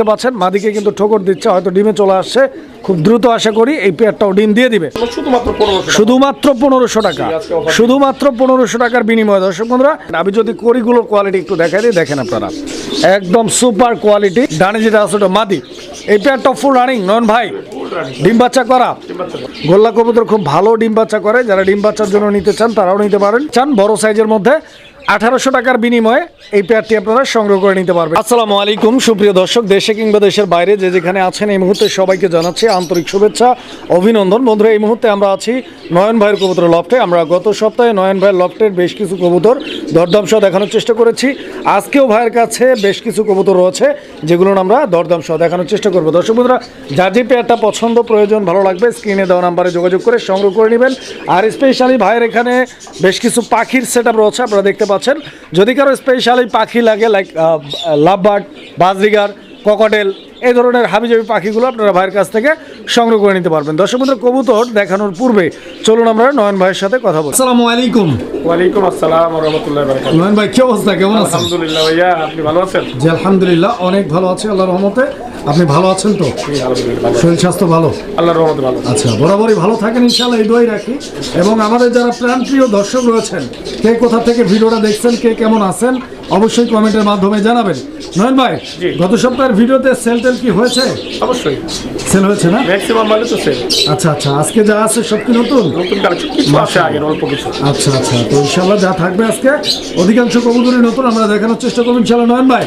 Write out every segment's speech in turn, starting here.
দেখতে পাচ্ছেন মাদিকে কিন্তু ঠোকর দিচ্ছে হয়তো ডিমে চলে আসছে। খুব দ্রুত আশা করি এই পেয়ারটাও ডিম দিয়ে দিবে। শুধুমাত্র পনেরোশো টাকা। শুধুমাত্র পনেরোশো টাকার বিনিময়ে দর্শক বন্ধুরা আমি যদি করিগুলোর কোয়ালিটি একটু দেখাই দিই দেখেন আপনারা। একদম সুপার কোয়ালিটি ডানে যেটা আছে ওটা মাদি। এই পেয়ারটা ফুল রানিং নন ভাই? ডিম বাচ্চা করা। গোল্লা কবুতর খুব ভালো ডিম বাচ্চা করে। যারা ডিম বাচ্চার জন্য নিতে চান তারাও নিতে পারেন। চান বড় সাইজের মধ্যে। আঠারোশো টাকার বিনিময়ে এই পেয়ারটি আপনারা সংগ্রহ করে নিতে পারবেন। আসসালামু আলাইকুম, সুপ্রিয় দর্শক, দেশে কিংবা দেশের বাইরে যে যেখানে আছেন, এই মুহূর্তে সবাইকে জানাচ্ছি আন্তরিক শুভেচ্ছা, অভিনন্দন। বন্ধুরা, এই মুহূর্তে আমরা আছি নয়ন ভাইয়ের কবুতর লফটে। আমরা গত সপ্তাহে নয়ন ভাইয়ের লফটের বেশ কিছু কবুতর দরদাম সহ দেখানোর চেষ্টা করেছি। আজকেও ভাইয়ের কাছে বেশ কিছু কবুতর রয়েছে যেগুলো আমরা দরদাম সহ দেখানোর চেষ্টা করব। দর্শক বন্ধুরা, যার যে পেয়ারটা পছন্দ, প্রয়োজন, ভালো লাগবে স্ক্রিনে দেওয়া নাম্বারে যোগাযোগ করে সংগ্রহ করে নেবেন। আর স্পেশালি ভাইয়ের এখানে বেশ কিছু পাখির সেট রয়েছে, আপনারা দেখতে পাচ্ছেন যদি কারও স্পেশালি পাখি লাগে লাইক লাভবার্ড বাজরিগার ককটেল এই ধরনের হাবিজাবি পাখিগুলো আপনারা ভাইয়ের কাছ থেকে সংগ্রহ করে নিতে পারবেন। দর্শক বন্ধুরা কবুতর দেখানোর পূর্বে চলুন আমরা নয়ন ভাইয়ের সাথে কথা বলি। আসসালামু আলাইকুম। ওয়ালাইকুম আসসালাম রহমতুল্লাহ বারাকাতুহু। নয়ন ভাই কি অবস্থা? কেমন আছেন? আলহামদুলিল্লাহ ভাইয়া আপনি ভালো আছেন? জি আলহামদুলিল্লাহ অনেক ভালো আছি আল্লাহর রহমতে। আপনি ভালো আছেন তো? শরীর স্বাস্থ্য ভালো? রহমতে ভালো। আচ্ছা বরাবরই ভালো থাকেন ইনশাল্লাহ এই দোয়াই রাখি। এবং আমাদের যারা প্রাণপ্রিয় দর্শক রয়েছেন কে কোথা থেকে ভিডিওটা দেখছেন কে কেমন আছেন অবশ্যই কমেন্টের মাধ্যমে জানাবেন। নয়ন ভাই গত সপ্তাহের ভিডিওতে সেল টেল কি হয়েছে? অবশ্যই। সেল হয়েছে না? ম্যাক্সিমাম মানে তো সেল আচ্ছা আচ্ছা আজকে যা আছে সব কি নতুন? নতুন কালেকশন কিছু আছে আগের অল্প কিছু। আচ্ছা আচ্ছা তো ইনশাল্লাহ যা থাকবে আজকে অধিকাংশ কবুতরই নতুন আমরা দেখানোর চেষ্টা করব ইনশাল্লাহ নয়ন ভাই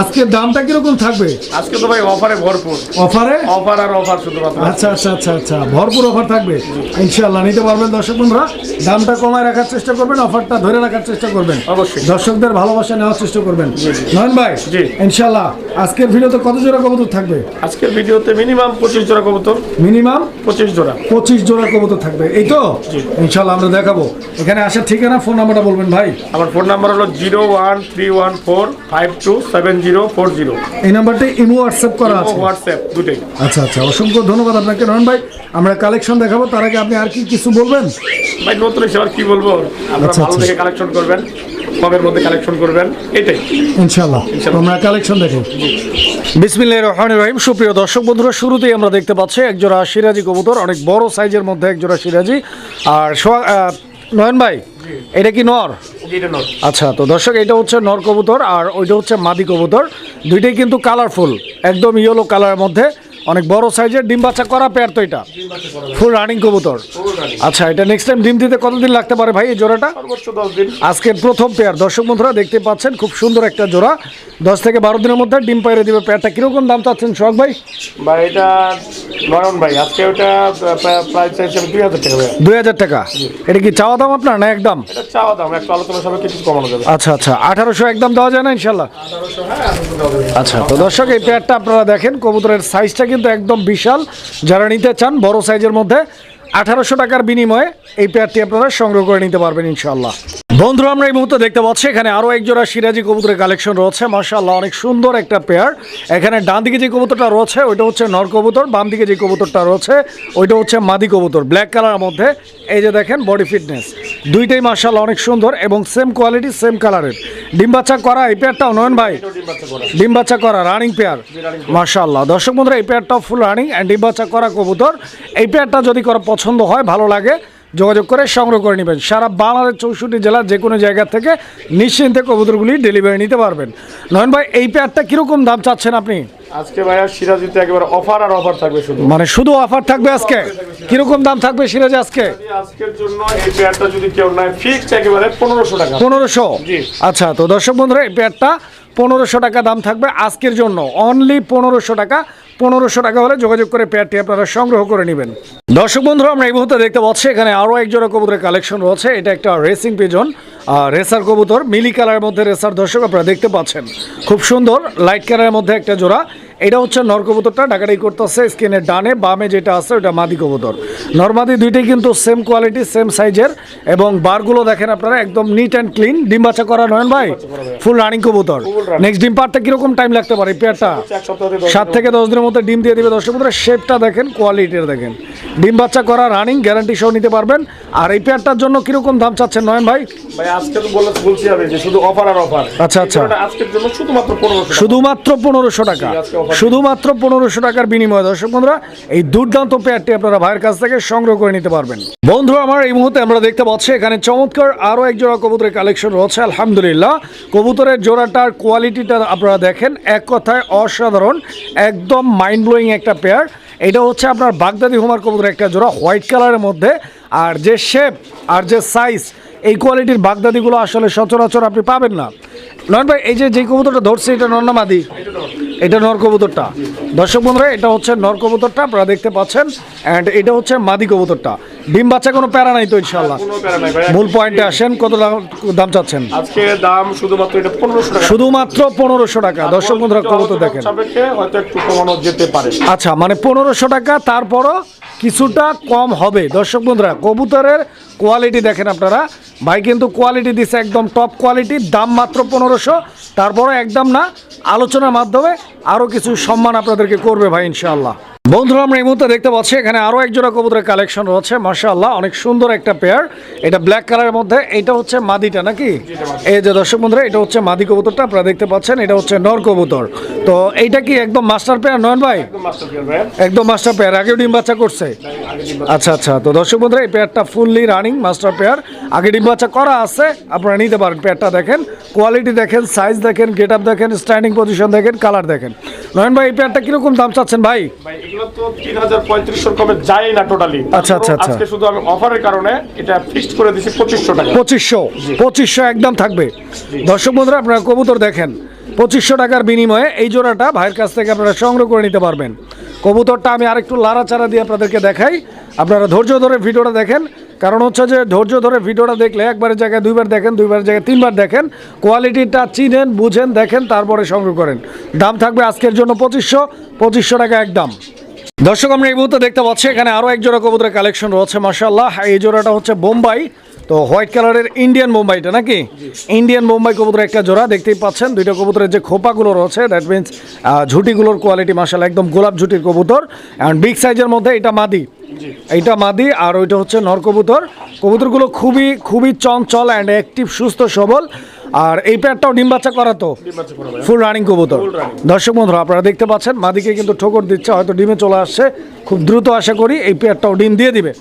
আজকের দামটা কীরকম থাকবে? আজকে তো ভাই অফারে ভরপুর। অফারে? অফার আর অফার শুধুমাত্র। আচ্ছা আচ্ছা আচ্ছা আচ্ছা ভরপুর অফার থাকবে। ইনশাআল্লাহ নিতে পারবেন দর্শক বন্ধুরা। দামটা কমায় রাখার চেষ্টা করবেন অফারটা ধরে রাখার চেষ্টা করবেন। অবশ্যই। দর্শকদের ভালোবাসা নেওয়ার চেষ্টা করবেন। নয়ন ভাই জি। ইনশাআল্লাহ আজকের ভিডিওতে কত জোড়া কবুতর থাকবে? আজকের ভিডিওতে মিনিমাম পঁচিশ জোড়া কবুতর। মিনিমাম? পঁচিশ জোড়া। পঁচিশ জোড়া কবুতর থাকবে। এই তো? ইনশাআল্লাহ আমরা দেখাবো। এখানে আসার ঠিকানা ফোন নাম্বারটা বলবেন ভাই। আমার ফোন নাম্বার হলো zero one three one four five two seven zero four zero. এই নাম্বারটি ইমো হোয়াটসঅ্যাপ করা আছে। হোয়াটসঅ্যাপ দুটোই। আচ্ছা আচ্ছা অসংখ্য ধন্যবাদ আপনাকে। নয়ন ভাই আমরা কালেকশন দেখাবো। তার আগে আপনি আর কি কিছু বলবেন? ভাই নতুন হিসেবে আর কি বলব? আপনারা আচ্ছা, ভালো আচ্ছা। থেকে কালেকশন করবেন। কমের মধ্যে কালেকশন করবেন এটাই। ইনশাল্লাহ আমরা কালেকশন দেখি। বিসমিল্লাহ রহমান রহিম। সুপ্রিয় দর্শক বন্ধুরা শুরুতেই আমরা দেখতে পাচ্ছি একজোড়া সিরাজি কবুতর অনেক বড় সাইজের মধ্যে একজোড়া সিরাজি। আর নয়ন ভাই এটা কি নর? আচ্ছা তো দর্শক এটা হচ্ছে নর কবুতর আর ওইটা হচ্ছে মাদি কবুতর। দুইটাই কিন্তু কালারফুল একদম ইয়েলো কালারের মধ্যে। অনেক বড় সাইজের ডিম বাচ্চা করা পেয়ার তো এটা। ফুল রানিং কবুতর। আচ্ছা এটা নেক্সট টাইম ডিম দিতে কতদিন লাগতে পারে ভাই এই জোড়াটা? আজকের প্রথম পেয়ার। দর্শক বন্ধুরা দেখতে পাচ্ছেন খুব সুন্দর একটা জোড়া। দশ থেকে বারো দিনের মধ্যে ডিম পাইরে দিবে পেয়ারটা। কীরকম দাম চাচ্ছেন সোহাগ ভাই? ভাই এটা নয়ন ভাই। আজকে ওটা প্রাইস চাইছে আমি দুই হাজার টাকা দুই হাজার টাকা। এটা কি চাওয়া দাম আপনার না একদম? এটা চাওয়া দাম। একটু আলোচনা সবাই কিছু কমানো যাবে। আচ্ছা আচ্ছা। আঠারোশো একদম দেওয়া যায় না ইনশাল্লাহ? আচ্ছা তো দর্শক এই পেয়ারটা আপনারা দেখেন। কবুতরের সাইজটা কিন্তু একদম বিশাল। যারা নিতে চান, বড় সাইজের মধ্যে আঠারোশো টাকার বিনিময়ে এই পেয়ারটি আপনারা সংগ্রহ করে নিতে পারবেন ইনশাল্লাহ বন্ধুরা, আমরা এই মুহূর্তে দেখতে পাচ্ছি, এখানে আরও একজোড়া সিরাজি কবুতরের কালেকশন রয়েছে। মাশাআল্লাহ, অনেক সুন্দর একটা পেয়ার। এখানে ডান দিকে যে কবুতরটা রয়েছে, ওইটা হচ্ছে নর কবুতর, বাম দিকে যে কবুতরটা রয়েছে, ওইটা হচ্ছে মাদি কবুতর, ব্ল্যাক কালারের মধ্যে। এই যে দেখেন, বডি ফিটনেস। দুইটাই মার্শাল অনেক সুন্দর এবং সেম কোয়ালিটি সেম কালারের ডিম বাচ্চা করা এই পেয়ারটাও নয়ন ভাই? ডিম বাচ্চা করা রানিং পেয়ার মার্শাল্লাহ। দর্শক বন্ধুরা এই পেয়ারটাও ফুল রানিং অ্যান্ড ডিম বাচ্চা করা কবুতর। এই পেয়ারটা যদি করা পছন্দ হয় ভালো লাগে যোগাযোগ করে সংগ্রহ করে নেবেন। সারা বাংলাদেশ চৌষট্টি জেলার যে কোনো জায়গা থেকে নিশ্চিন্তে কবুতরগুলি ডেলিভারি নিতে পারবেন। নয়ন ভাই এই পেয়ারটা কীরকম দাম চাচ্ছেন আপনি? আজকে ভাইয়া সিরাজিতে একেবারে অফার আর অফার থাকবে শুধু। মানে শুধু অফার থাকবে আজকে? কীরকম দাম থাকবে সিরাজ আজকে? আজকের জন্য এই পেয়ারটা যদি কেউ নেয় ফিক্সড একেবারে পনেরোশো টাকা। আচ্ছা তো দর্শক বন্ধুরা এই পেয়ারটা পনেরোশো টাকা দাম থাকবে আজকের জন্য। অনলি পনেরোশো টাকা। পনেরোশো টাকা হলে যোগাযোগ করে পেয়ারটি আপনারা সংগ্রহ করে নেবেন। দর্শক বন্ধুরা আমরা এই মুহূর্তে দেখতে পাচ্ছি এখানে আরও এক জোড়া কবুতরের কালেকশন রয়েছে। এটা একটা রেসিং পিজন রেসার কবুতর মিলি কালারের মধ্যে রেসার দর্শক আপনারা দেখতে পাচ্ছেন। খুব সুন্দর লাইট কালারের মধ্যে একটা জোড়া। এটা হচ্ছে নর কবুতরটা ডাকাডাকি করতেছে স্কিনের ডানে বামে যেটা আছে ওটা মাদি কবুতর। নর্মাদি দুইটাই কিন্তু সেম কোয়ালিটি সেম সাইজের এবং বারগুলো দেখেন আপনারা একদম নিট অ্যান্ড ক্লিন ডিম বাচ্চা করা নয়ন ভাই? ফুল রানিং কবুতর। নেক্সট ডিম পারতে কীরকম টাইম লাগতে পারে এই পেয়ারটা দশ সাত থেকে দশ দিনের মধ্যে ডিম দিয়ে দিবে দর্শক বন্ধুরা। শেপটা দেখেন কোয়ালিটির দেখেন। ডিম বাচ্চা করা রানিং গ্যারান্টি সহ নিতে পারবেন। আর এই পেয়ারটার জন্য কীরকম দাম চাচ্ছেন নয়ন ভাই আজকে তো বলে বলছি আমি যে শুধু অফার আর অফার আচ্ছা, আচ্ছা। আজকের জন্য শুধুমাত্র পনেরোশো শুধুমাত্র পনেরোশো টাকা। শুধুমাত্র পনেরোশো টাকার বিনিময়ে। দর্শক বন্ধুরা এই দুর্দান্ত পেয়ারটি আপনারা ভাইয়ের কাছ থেকে সংগ্রহ করে নিতে পারবেন। বন্ধুরা আমার এই মুহূর্তে আমরা দেখতে পাচ্ছি এখানে চমৎকার আরও এক জোড়া কবুতরের কালেকশন রয়েছে আলহামদুলিল্লাহ। কবুতরের জোড়াটার কোয়ালিটিটা আপনারা দেখেন এক কথায় অসাধারণ একদম মাইন্ড ব্লোয়িং একটা পেয়ার এটা হচ্ছে আপনার বাগদাদি হুমার কবুতরের একটা জোড়া হোয়াইট কালারের মধ্যে। আর যে শেপ আর যে সাইজ এই কোয়ালিটির বাগদাদিগুলো আসলে সচরাচর আপনি পাবেন না। নয়ন ভাই, এই যে যে কবুতরটা ধরছে, এটা নন্নামাদি এটা নর কবুতরটা। দর্শক বন্ধুরা, এটা হচ্ছে নর কবুতরটা, আপনারা দেখতে পাচ্ছেন অ্যান্ড এটা হচ্ছে মাদি কবুতরটা। ডিম বাচ্চা কোনো প্যারা নাই তো ইনশাল্লাহ মূল পয়েন্টে আসেন কত দাম- চাচ্ছেন? আজকে দাম শুধুমাত্র এটা পনেরোশো টাকা। শুধুমাত্র পনেরোশো টাকা। দর্শক বন্ধুরা কবুতর দেখেন। হয়তো একটু কমানো যেতে পারে। আচ্ছা মানে পনেরোশো টাকা তারপরও কিছুটা কম হবে। দর্শক বন্ধুরা কবুতরের কোয়ালিটি দেখেন আপনারা। ভাই কিন্তু কোয়ালিটি দিছে একদম টপ কোয়ালিটি দাম মাত্র পনেরোশো। তারপরও একদম না আলোচনার মাধ্যমে আরও কিছু সম্মান আপনাদেরকে করবে ভাই ইনশাআল্লাহ। বন্ধুরা আমরা এই মুহূর্তে দেখতে পাচ্ছি এখানে আরও এক জোড়া কবুতরের কালেকশন রয়েছে। মাশাআল্লাহ অনেক সুন্দর একটা পেয়ার এটা ব্ল্যাক কালারের মধ্যে এটা হচ্ছে মাদিটা নাকি? এই যে দর্শক বন্ধুরা এটা হচ্ছে মাদি কবুতরটা আপনারা দেখতে পাচ্ছেন এটা হচ্ছে নর কবুতর। তো এইটা কি একদম মাস্টার পেয়ার নয়ন ভাই? একদম মাস্টার পেয়ার আগেও ডিম বাচ্চা করছে? আচ্ছা আচ্ছা তো দর্শক বন্ধুরা এই পেয়ারটা ফুললি রানিং মাস্টার পেয়ার আগে ডিম বাচ্চা করা আছে আপনারা নিতে পারেন পেয়ারটা দেখেন। কোয়ালিটি দেখেন সাইজ দেখেন গেট আপ দেখেন স্ট্যান্ডিং পজিশন দেখেন কালার দেখেন। নয়ন ভাই এই পেয়ারটা কীরকম দাম চাচ্ছেন ভাই এগুলো তো তিন হাজার পঁয়ত্রিশশোর কমে যায় না টোটালি আচ্ছা, আচ্ছা, আচ্ছা। আজকে শুধু আমি অফারের কারণে এটা ফিক্সড করে দিছি পঁচিশশো টাকা। পঁচিশশো পঁচিশশো একদম থাকবে। দর্শক বন্ধুরা আপনারা কবুতর দেখেন। পঁচিশশো টাকার বিনিময়ে এই জোড়াটা ভাইয়ের কাছ থেকে আপনারা সংগ্রহ করে নিতে পারবেন। কবুতরটা আমি আরেকটু লাড়াচাড়া দিয়ে আপনাদেরকে দেখাই। আপনারা ধৈর্য ধরে ভিডিওটা দেখেন। কারণ হচ্ছে যে ধৈর্য ধরে ভিডিওটা দেখলে একবারের জায়গায় দুইবার দেখেন দুইবার জায়গায় তিনবার দেখেন। কোয়ালিটিটা চিনেন বুঝেন দেখেন তারপরে সংগ্রহ করেন। দাম থাকবে আজকের জন্য পঁচিশশো পঁচিশশো টাকা একদম। দর্শক আমরা এই মুহূর্তে দেখতে পাচ্ছি এখানে আরও এক জোড়া কবুতরের কালেকশন রয়েছে মাসাল্লাহ এই জোড়াটা হচ্ছে বোম্বাই। তো হোয়াইট কালারের ইন্ডিয়ান বোম্বাইটা নাকি? ইন্ডিয়ান বোম্বাই কবুতরের একটা জোড়া দেখতেই পাচ্ছেন। দুইটা কবুতরের যে খোপাগুলো রয়েছে দ্যাট মিনস ঝুটিগুলোর কোয়ালিটি মাসাল্লাহ একদম গোলাপ ঝুটির কবুতর। অ্যান্ড বিগ সাইজের মধ্যে এটা মাদি। এইটা মাদি আর ওইটা হচ্ছে নর কবুতর। কবুতরগুলো খুবই খুবই চঞ্চল অ্যান্ড অ্যাক্টিভ সুস্থ সবল। আর এই প্যাডটাও ডিম বাচ্চা করা তো? ফুল রানিং কবুতর। দর্শক বন্ধুরা আপনারা দেখতে পাচ্ছেন মাদিকে কিন্তু ঠোকর দিচ্ছে হয়তো ডিমে চলে আসছে। খুব দ্রুত আশা করি এই পেয়ারটাও ডিম দিয়ে দিবে।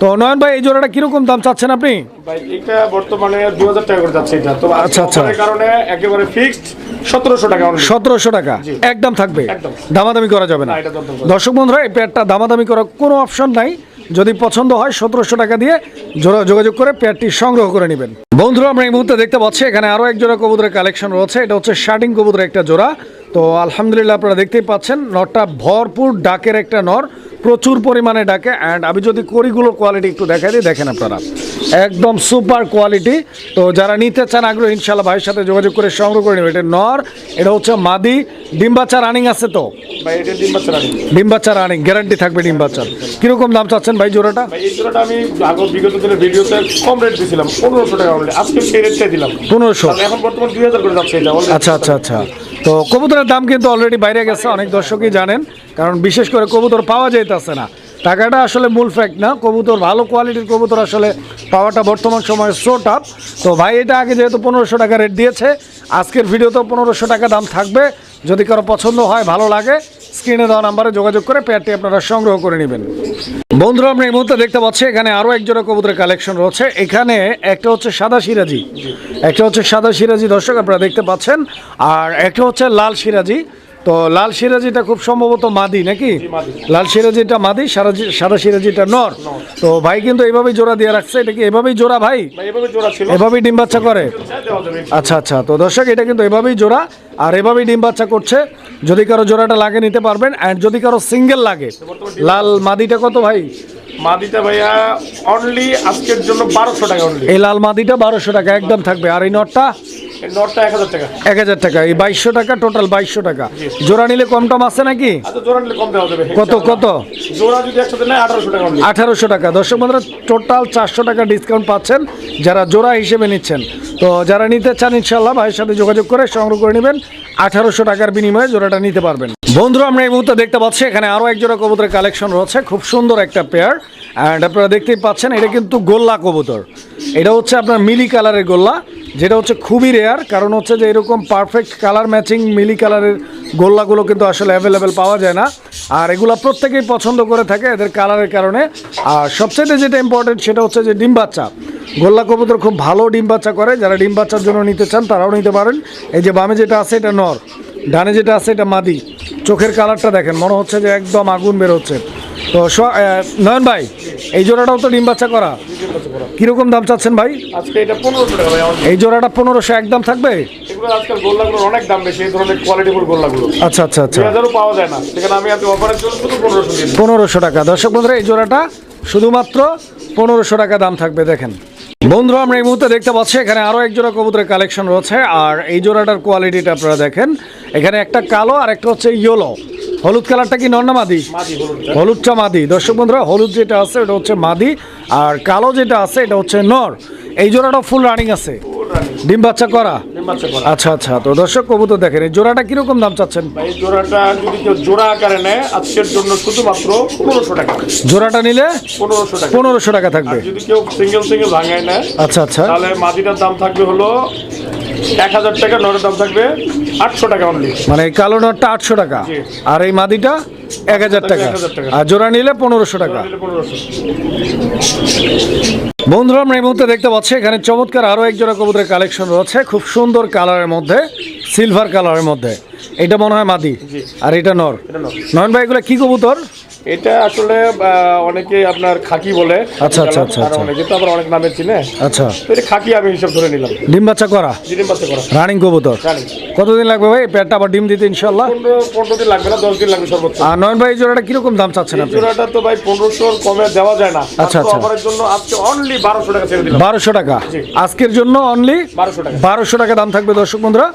তো নয়ন ভাই এই জোড়াটা কীরকম দাম চাচ্ছেন আপনি? ভাই এটা বর্তমানে দু হাজার টাকা করে যাচ্ছে এটা। তো আচ্ছা, আচ্ছা। অফারের কারণে একেবারে ফিক্সড সতেরোশো টাকা only। সতেরোশো টাকা। একদম থাকবে। দামাদামি করা যাবে না। দর্শক বন্ধুরা এই পেয়ারটা দামাদামি করার কোনো অপশন নাই। যদি পছন্দ হয় সতেরোশো টাকা দিয়ে জোড়া- যোগাযোগ করে পেয়ারটি সংগ্রহ করে নেবেন। বন্ধুরা, আমরা এই মুহূর্তে দেখতে পাচ্ছি, এখানে আরও এক জোড়া কবুতরের কালেকশন রয়েছে। এটা হচ্ছে শার্টিং কবুতরের একটা জোড়া। তো আলহামদুলিল্লাহ আপনারা দেখতেই পাচ্ছেন নরটা ভরপুর ডাকের একটা নর প্রচুর পরিমাণে ডাকে অ্যান্ড আমি যদি করিগুলোর কোয়ালিটি একটু দেখাই দিই দেখেন আপনারা। একদম সুপার কোয়ালিটি তো যারা নিতে চান আগ্রহ ইনশাল্লাহ ভাইয়ের সাথে যোগাযোগ করে সংগ্রহ করে নেবে এটা নর এটা হচ্ছে মাদি ডিম বাচ্চা রানিং আছে তো? ভাই এটা ডিম বাচ্চা রানি গ্যারান্টি থাকবে ডিম বাচ্চার কীরকম দাম চাচ্ছেন ভাই জোড়াটা? আমি বিগত দিনের ভিডিওতে কম রেট দিয়েছিলাম পনেরোশো টাকা আজকে সেই রেটটাই দিলাম। পনেরোশো। এখন বর্তমান দুই হাজার করে যাচ্ছে আচ্ছা আচ্ছা আচ্ছা। তো কবুতরের দাম কিন্তু অলরেডি বাইরে গেছে, অনেক দর্শকই জানেন, কারণ বিশেষ করে কবুতর পাওয়া যাইতেছে না। টাকাটা আসলে মূল ফ্যাক্ট না, কবুতর, ভালো কোয়ালিটির কবুতর আসলে পাওয়াটা বর্তমান সময়ে শো আপ তো ভাই, এটা আগে যেহেতু পনেরোশো টাকা রেট দিয়েছে, আজকের ভিডিওতেও পনেরোশো টাকা দাম থাকবে, যদি কারও পছন্দ হয়, ভালো লাগে স্ক্রিনে দেওয়া নাম্বারে যোগাযোগ করে পেয়ারটি আপনারা সংগ্রহ করে নেবেন। বন্ধুরা, আমরা এই মুহূর্তে দেখতে পাচ্ছি, এখানে আরও একজন কবুতরের কালেকশন রয়েছে। এখানে একটা হচ্ছে সাদা সিরাজি। একটা হচ্ছে সাদা সিরাজি, দর্শক আপনারা দেখতে পাচ্ছেন, আর একটা হচ্ছে লাল সিরাজি। তো লাল সিরাজিটা খুব সম্ভবত মাদি নাকি। লাল সিরাজিটা মাদি সারা সাদা সিরাজিটা নর। তো ভাই কিন্তু এভাবেই জোড়া দিয়ে রাখছে এটা কি এভাবেই জোড়া ভাই? এভাবেই ডিম বাচ্চা করে? আচ্ছা আচ্ছা। তো দর্শক এটা কিন্তু এভাবেই জোড়া আর এভাবেই ডিম বাচ্চা করছে। যদি কারও জোড়াটা লাগে নিতে পারবেন অ্যান্ড যদি কারও সিঙ্গেল লাগে লাল মাদিটা কত ভাই? মাদিটা ভাইয়া অনলি আজকের জন্য বারোশো টাকা অনলি এই লাল মাদিটা বারোশো টাকা একদম থাকবে। আর এই নটটা? নটটা এক হাজার টাকা। এক হাজার টাকা। এই বাইশশো টাকা টোটাল বাইশশো টাকা। জোড়া নিলে কম টম আছে নাকি? আচ্ছা জোড়া নিলে কম দেওয়া যাবে। কত কত? জোড়া যদি একসাথে নেয় আঠারোশো টাকা অনলি আঠারোশো টাকা। দর্শক বন্ধুরা টোটাল চারশো টাকা ডিসকাউন্ট পাচ্ছেন যারা জোড়া হিসেবে নিচ্ছেন। তো যারা নিতে চান ইনশাল্লাহ ভাইয়ের সাথে যোগাযোগ করে সংগ্রহ করে নেবেন। আঠারোশো টাকার বিনিময়ে জোড়াটা নিতে পারবেন। বন্ধুরা, আমরা এই মুহূর্তে দেখতে পাচ্ছি এখানে আরও এক জোড়া কবুতরের কালেকশন রয়েছে। খুব সুন্দর একটা পেয়ার অ্যান্ড আপনারা দেখতেই পাচ্ছেন, এটা কিন্তু গোল্লা কবুতর। এটা হচ্ছে আপনার মিলি কালারের গোল্লা, যেটা হচ্ছে খুবই রেয়ার কারণ হচ্ছে যে এরকম পারফেক্ট কালার ম্যাচিং মিলি কালারের গোল্লাগুলো কিন্তু আসলে অ্যাভেলেবেল পাওয়া যায় না। আর এগুলো প্রত্যেকেই পছন্দ করে থাকে এদের কালারের কারণে। আর সবচেয়ে যেটা ইম্পর্টেন্ট সেটা হচ্ছে যে ডিম বাচ্চা। গোল্লা কবুতর খুব ভালো ডিম বাচ্চা করে। যারা ডিম বাচ্চার জন্য নিতে চান তারাও নিতে পারেন। এই যে বামে যেটা আছে, এটা নর। ডানে যেটা আছে, এটা মাদি। চোখের কালারটা দেখেন মনে হচ্ছে যে একদম আগুন বের হচ্ছে তো নয়ন ভাই এই জোড়াটাও তো ডিম বাচ্চা করা। কীরকম দাম চাচ্ছেন ভাই? আজকে এটা পনেরোশো টাকা ভাই এই জোড়াটা পনেরোশো একদম থাকবে? আজকাল গোল্লাগুলোর অনেক দাম বেশি এই ধরনের কোয়ালিটিফুল গোল্লাগুলো। আচ্ছা আচ্ছা আচ্ছা। হাজারও পাওয়া যায় না সেখানে আমি আজকে অফারের জন্য শুধু পনেরোশো পনেরোশো টাকা। দর্শক বন্ধুরা এই জোড়াটা শুধুমাত্র পনেরোশো টাকা দাম থাকবে দেখেন। বন্ধুরা আমরা এই মুহূর্তে দেখতে পাচ্ছি এখানে আরও এক জোড়া কবুতরের কালেকশন রয়েছে। আর এই জোড়াটার কোয়ালিটিটা আপনারা দেখেন। এখানে একটা কালো আর একটা হচ্ছে ইয়েলো হলুদ কালারটা কি নর্ন মাদি? হলুদটা। মাদি। দর্শক বন্ধুরা হলুদ যেটা আছে ওটা হচ্ছে মাদি। আর কালো যেটা আছে এটা হচ্ছে নর। এই জোড়াটা ফুল রানিং আছে। ডিম বাচ্চা করা? আচ্ছা আচ্ছা। তো দর্শক কবুতর দেখেন এই জোড়াটা কীরকম দাম চাচ্ছেন? ভাই জোড়াটা যদি কেউ জোড়া আকারে নেয় আজকের জন্য শুধুমাত্র পনেরোশো টাকা। জোড়াটা নিলে পনেরোশো টাকা। পনেরোশো টাকা থাকবে। যদি কেউ সিঙ্গেল সিঙ্গেল ভাঙায় নেয় আচ্ছা আচ্ছা। তাহলে মাটিটার দাম থাকবে হলো এক হাজার টাকা নরের দাম থাকবে আটশো টাকা অনলি মানে কালো নটটা আটশো টাকা। আর এই মাদিটা? এক হাজার টাকা। আর জোড়া নিলে পনেরোশো টাকা। বন্ধুরা আমরা এই মুহূর্তে দেখতে পাচ্ছি এখানে চমৎকার আরও এক জোড়া কবুতরের কালেকশন রয়েছে খুব সুন্দর কালারের মধ্যে সিলভার কালারের মধ্যে। এটা মনে হয় মাদি আর এটা নর। এটা নর। নয়ন ভাই এগুলো কি কবুতর? এটা আসলে অনেকে আপনার খাকি বলে। আচ্ছা, আচ্ছা, আচ্ছা, আচ্ছা। অনেকে তো আবার অনেক নামে চিনে। আচ্ছা। তো এটা খাকি আমি হিসাব ধরে নিলাম। ডিম বাচ্চা করা? জিনিস বাচ্চা করা। রানিং কবুতর? কতদিন লাগবে ভাই? পেটটা আবার ডিম দিতে ইনশাল্লাহ পনেরো দিন লাগবে না দশ দিন লাগবে সর্বোচ্চ। আর নয়ন ভাই জোড়াটা কীরকম দাম চাচ্ছেন আপনি? জোড়াটা তো ভাই পনেরোশো কমে দেওয়া যায় না। আচ্ছা, আচ্ছা। অফারের জন্য আজকে অনলি বারোশো টাকা ছেড়ে দিলাম। বারোশো টাকা। আজকের জন্য অনলি বারোশো টাকা। বারোশো টাকা দাম থাকবে দর্শক বন্ধুরা।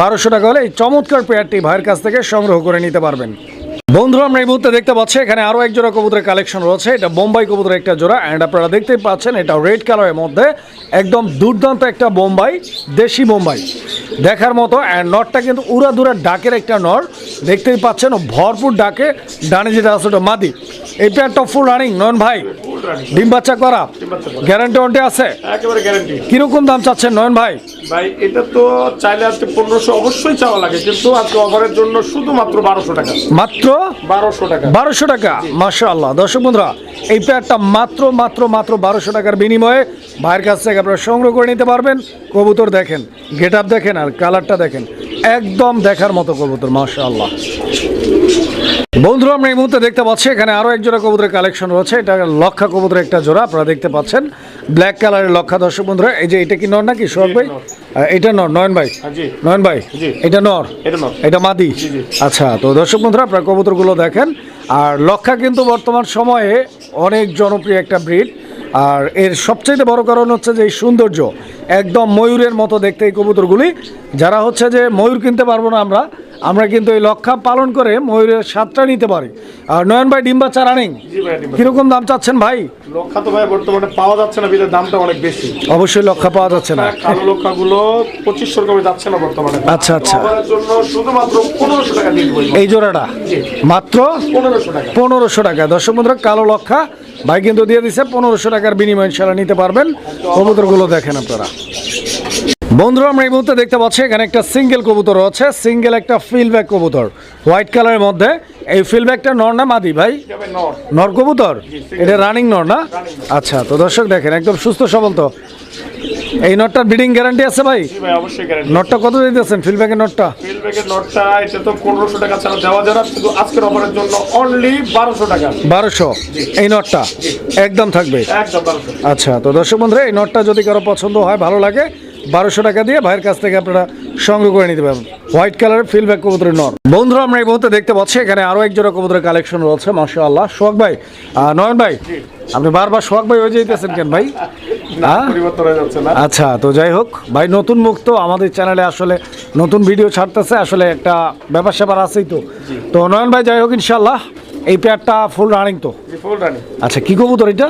বারোশো টাকা হলে এই চমৎকার পেয়ারটি ভাইয়ের কাছ থেকে সংগ্রহ করে নিতে পারবেন। বন্ধুরা, আমরা এই মুহূর্তে দেখতে পাচ্ছি, এখানে আরও এক জোড়া কবুতরের কালেকশন রয়েছে। এটা বোম্বাই কবুতরের একটা জোড়া অ্যান্ড আপনারা দেখতেই পাচ্ছেন, এটা রেড কালারের মধ্যে একদম দুর্দান্ত একটা বোম্বাই, দেশি বোম্বাই। দেখার মতো অ্যান্ড নটটা কিন্তু উড়াদুরা ডাকের একটা নর। দেখতেই পাচ্ছেন, ভরপুর ডাকে, ডানে যেটা আছে ওটা মাদি। এই পেয়ারটা ফুল রানিং নয়ন ভাই। ডিম বাচ্চা করা। গ্যারান্টি ওয়ান্টি আছে? একেবারে গ্যারান্টি কীরকম দাম চাচ্ছেন নয়ন ভাই? ভাই এটা তো চাইলে আজকে পনেরোশো অবশ্যই চাওয়া লাগে কিন্তু আজকে অফারের জন্য শুধুমাত্র বারোশো টাকা। মাত্র? বারোশো টাকা। বারোশো টাকা? মাশা আল্লাহ দর্শক বন্ধুরা এই পেয়ারটা মাত্র মাত্র মাত্র বারোশো টাকার বিনিময়ে ভাইয়ের কাছ থেকে আপনারা সংগ্রহ করে নিতে পারবেন। কবুতর দেখেন গেট আপ দেখেন আর কালারটা দেখেন একদম দেখার মতো কবুতর মাশা আল্লাহ বন্ধুরা আমরা এই মুহূর্তে দেখতে পাচ্ছি এখানে আরও এক জোড়া কবুতরের কালেকশন রয়েছে। এটা লক্ষা কবুতরের একটা জোড়া আপনারা দেখতে পাচ্ছেন। ব্ল্যাক কালারের লক্ষা দর্শক বন্ধুরা এই যে এটা কি নর নাকি সোহাগ ভাই? এটা নর। নয়ন ভাই? হ্যাঁ, নয়ন ভাই? এটা নর? এটা মাদি। আচ্ছা তো দর্শক বন্ধুরা আপনার কবুতরগুলো দেখেন। আর লক্ষা কিন্তু বর্তমান সময়ে অনেক জনপ্রিয় একটা ব্রিড। আর এর সবচেয়ে বড় কারণ হচ্ছে যে এই সৌন্দর্য। একদম ময়ূরের মতো দেখতে এই কবুতরগুলি। যারা হচ্ছে যে ময়ূর কিনতে পারব না আমরা আমরা কিন্তু এই লক্ষা পালন করে ময়ূরের স্বাদটা নিতে পারি। আর নয়ন ভাই ডিম্বা চা রানিং? জি ভাই ডিম বাচ্চা। কীরকম দাম চাচ্ছেন ভাই? লক্ষা তো ভাই বর্তমানে পাওয়া যাচ্ছে না বিলের দামটা অনেক বেশি। অবশ্যই লক্ষা পাওয়া যাচ্ছে না। কালো লক্ষাগুলো পঁচিশশোর কমে যাচ্ছে না বর্তমানে। আচ্ছা, আচ্ছা। জন্য শুধুমাত্র পনেরোশো টাকা এই জোড়াটা? মাত্র? পনেরোশো টাকা। পনেরোশো টাকা। দর্শক বন্ধুরা কালো লক্ষা। ভাই কিন্তু দিয়ে দিছে পনেরোশো টাকার বিনিময় ইনশাল্লাহ নিতে পারবেন। কবুতরগুলো দেখেন আপনারা। বন্ধুরা আমরা এই মুহূর্তে দেখতে পাচ্ছি এখানে একটা সিঙ্গেল কবুতর আছে সিঙ্গেল একটা ফিলব্যাক কবুতর হোয়াইট কালারের মধ্যে। এই ফিলব্যাকটা নর না মাদি ভাই? নর কবুতর? এটা রানিং নর না? আচ্ছা তো দর্শক দেখেন একদম সুস্থ সবল তো। এই নটটার ব্রিডিং গ্যারান্টি আছে ভাই? নটটা কত দিতেছেন ফিলব্যাকের নটটা ফিল ব্যাগের এটা তো পনেরোশো টাকা ছাড়া দেওয়া যায় শুধু আজকের অফারের জন্য অনলি টাকা। এই নটটা একদম থাকবে? একদম আচ্ছা তো দর্শক বন্ধুরা এই নটটা যদি কারও পছন্দ হয় ভালো লাগে বারোশো টাকা দিয়ে ভাইয়ের কাছ থেকে আপনারা সংগ্রহ করে নিতে পারবেন। হোয়াইট কালারের ফিলব্যাক কবুতরের নর। বন্ধুরা আমরা এই মুহূর্তে দেখতে পাচ্ছি এখানে আরও এক জোড়া কবুতরের কালেকশন রয়েছে মাসা আল্লাহ সোহাগ ভাই নয়ন ভাই আপনি বারবার সোহাগ ভাই হয়ে যেতেছেন কেন ভাই? হ্যাঁ? আচ্ছা তো যাই হোক ভাই নতুন মুখ তো আমাদের চ্যানেলে আসলে নতুন ভিডিও ছাড়তেছে আসলে একটা ব্যাপার স্যাপার আছেই তো। তো নয়ন ভাই যাই হোক ইনশাল্লাহ এই পেয়ারটা ফুল রানিং তো? ফুল রানি আচ্ছা কি কবুতর এটা?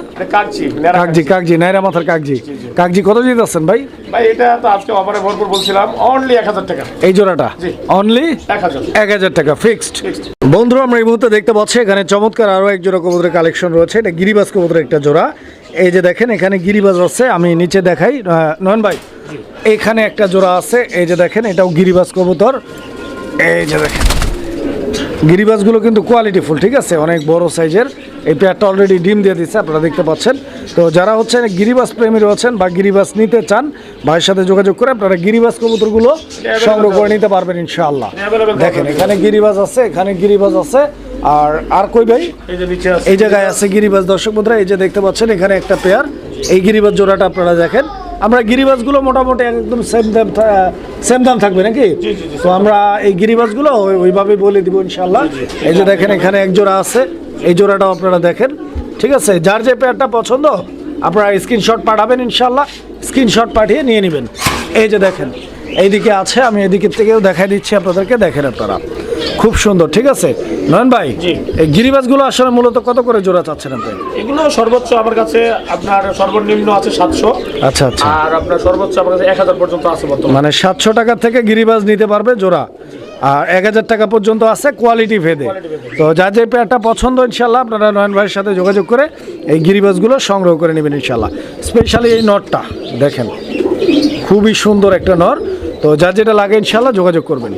নেড়া কাকজি কাকজি নাইরা মাথার কাকজি। কাকজি কত দিয়ে দিতেছেন ভাই? ভাই এটা তো আজকে অফারে ভরপুর বলছিলাম অনলি এক হাজার টাকা। এই জোড়াটা? জি। অনলি এক হাজার। টাকা ফিক্সড বন্ধুরা আমরা এই মুহূর্তে দেখতে পাচ্ছি এখানে চমৎকার আরও এক জোড়া কবুতরের কালেকশন রয়েছে। এটা গিরিবাজ কবুতরের একটা জোড়া। এই যে দেখেন এখানে গিরিবাজ আছে আমি নিচে দেখাই। নয়ন ভাই এখানে একটা জোড়া আছে এই যে দেখেন এটাও গিরিবাজ কবুতর। এই যে দেখেন। গিরিবাজগুলো কিন্তু কোয়ালিটি ফুল ঠিক আছে? অনেক বড় সাইজের এই পেয়ারটা অলরেডি ডিম দিয়ে দিচ্ছে আপনারা দেখতে পাচ্ছেন। তো যারা হচ্ছে গিরিবাস প্রেমী রয়েছেন বা গিরিবাস নিতে চান ভাইয়ের সাথে যোগাযোগ করে আপনারা গিরিবাজ কবুতরগুলো সংগ্রহ করে নিতে পারবেন ইনশাআল্লাহ। দেখেন এখানে গিরিবাস আছে এখানে গিরিবাস আছে। আর আর কই ভাই? এই জায়গায় আছে গিরিবাস। দর্শক বন্ধুরা এই যে দেখতে পাচ্ছেন এখানে একটা পেয়ার এই গিরিবাজ জোড়াটা আপনারা দেখেন। আমরা গিরিবাসগুলো মোটামুটি একদম সেম দাম সেম দাম থাকবে নাকি? তো আমরা এই গিরিবাসগুলো ওই- ওইভাবে বলে দিব ইনশাল্লাহ এই যে দেখেন এখানে এক জোড়া আছে। এই জোড়াটাও আপনারা দেখেন। ঠিক আছে? যার যে পেয়ারটা পছন্দ আপনারা স্ক্রিনশট পাঠাবেন ইনশাল্লাহ স্ক্রিনশট পাঠিয়ে নিয়ে নেবেন। এই যে দেখেন এইদিকে আছে। আমি এদিকের থেকেও দেখাই দিচ্ছি আপনাদেরকে। দেখেন আপনারা। খুব সুন্দর ঠিক আছে? নয়ন ভাই। এই গিরিবাজগুলো আসলে মূলত কত করে জোড়া চাচ্ছেন আপনি? এগুলো সর্বোচ্চ আমার কাছে আপনার সর্বনিম্ন আছে সাতশো। আচ্ছা আচ্ছা। আর আপনার সর্বোচ্চ আমার কাছে এক হাজার পর্যন্ত আছে বর্তমানে। মানে সাতশো টাকা থেকে গিরিবাজ নিতে পারবে জোড়া আর এক হাজার টাকা পর্যন্ত আছে কোয়ালিটি ভেদে। তো যা যে পেয়ারটা পছন্দ ইনশাল্লাহ আপনারা নয়ন ভাইয়ের সাথে যোগাযোগ করে এই গিরিবাজগুলো সংগ্রহ করে নেবেন ইনশাল্লাহ স্পেশালি এই নটটা দেখেন। খুবই সুন্দর একটা নর। তো যা যেটা লাগে ইনশাল্লাহ যোগাযোগ করবেন।